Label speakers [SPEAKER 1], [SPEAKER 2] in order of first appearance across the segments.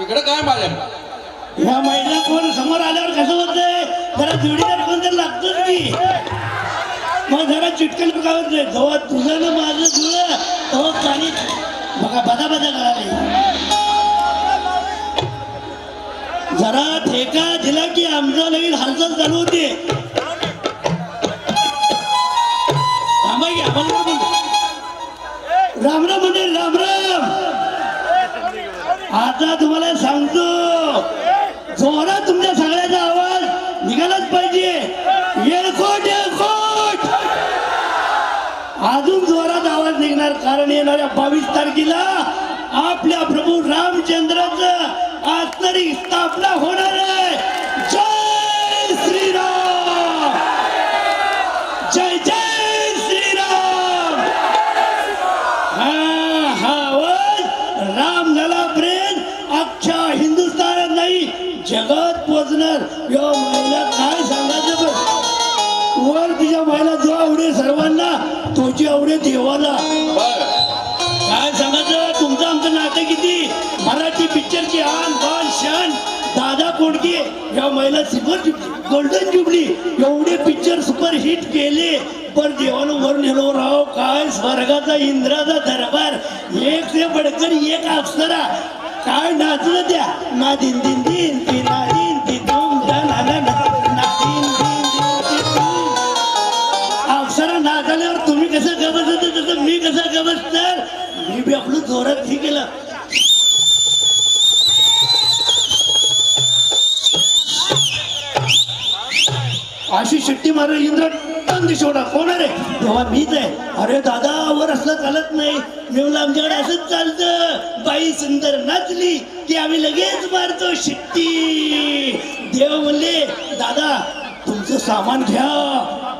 [SPEAKER 1] इकडे काय माझ्या
[SPEAKER 2] या महिला कोण समोर आल्यावर कसं होतंय? जरा जुडीदार कोण तर लागतोच की. मग जरा चिटकन काय होतंय जेव्हा तुझं ना माझं जुळं तेव्हा पाणी बघा बदा बदा करा जरा ठेका दिला की आमचा नवीन हालचाल चालू होते. रामराम म्हणजे रामराम आता तुम्हाला सांगतो. जोरात तुमच्या सगळ्याचा आवाज निघालाच पाहिजे. येळकोट येळकोट अजून जोरात आवाज निघणार कारण येणाऱ्या बावीस तारखेला आपल्या प्रभू रामचंद्राचं आस्तरी स्थापना होणार आहे. पोचणार या महिला काय सांगायचं पण वर तिच्या महिला जो आवडे सर्वांना तोची आवडे देवाला. काय सांगायचं? तुमचं आमचं नातं किती? मराठी पिक्चरची आन बान शान. दादा कोडके या महिला सिल्वर गोल्डन जुबली एवढे पिक्चर सुपर हिट केले. पण देवानं वर नेलो राव काय स्वर्गाचा इंद्राचा दरबार. एक ते बडकर एक अप्सरा. काय नाचलं त्या? ना दिन दिन दिन दिन. नाचल्यावर तुम्ही कसं तसं मी कसं गमत तर मी बी आपलं जोरात हे केलं. अशी शिट्टी मार इंद्र टन दिशोडा कोण रे? तेव्हा मीच आहे. अरे दादा वर असलं चालत नाही. मी आमच्याकडे असंच चालतं. बाई सुंदर नाचली की आम्ही लगेच मारतो शिट्टी. देव म्हणले दादा तुमचं सामान घ्या.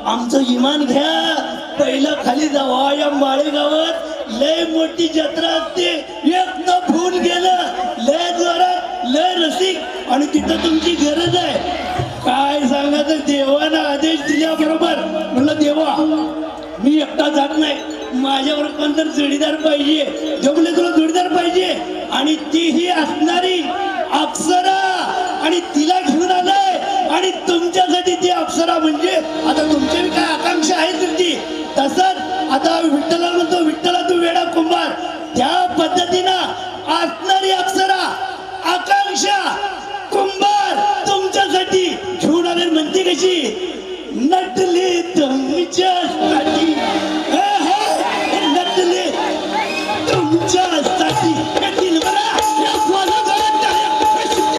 [SPEAKER 2] आमचं इमान घ्या. पहिलं खाली जावा या माळेगावात लय मोठी जत्रा असते. एक तर फूल गेलं लय जोरात लय रसिक. आणि तिथं तुमची गरज आहे. काय सांगायचं देवानं आदेश दिल्याबरोबर म्हणलं देवा मी एकटा जात नाही. माझ्यावर कोणतर जोडीदार पाहिजे. जमले तुला जोडीदार पाहिजे. आणि तीही असणारी अप्सरा. आणि तिला घेऊन तसंच विठ्ठला म्हणतो विठ्ठला तू वेडा कुंभार. त्या पद्धतीनं असणारी अप्सरा आकांक्षा कुंभार तुमच्यासाठी घेऊन आले. म्हणते कशी? नटली तुमच्यासाठी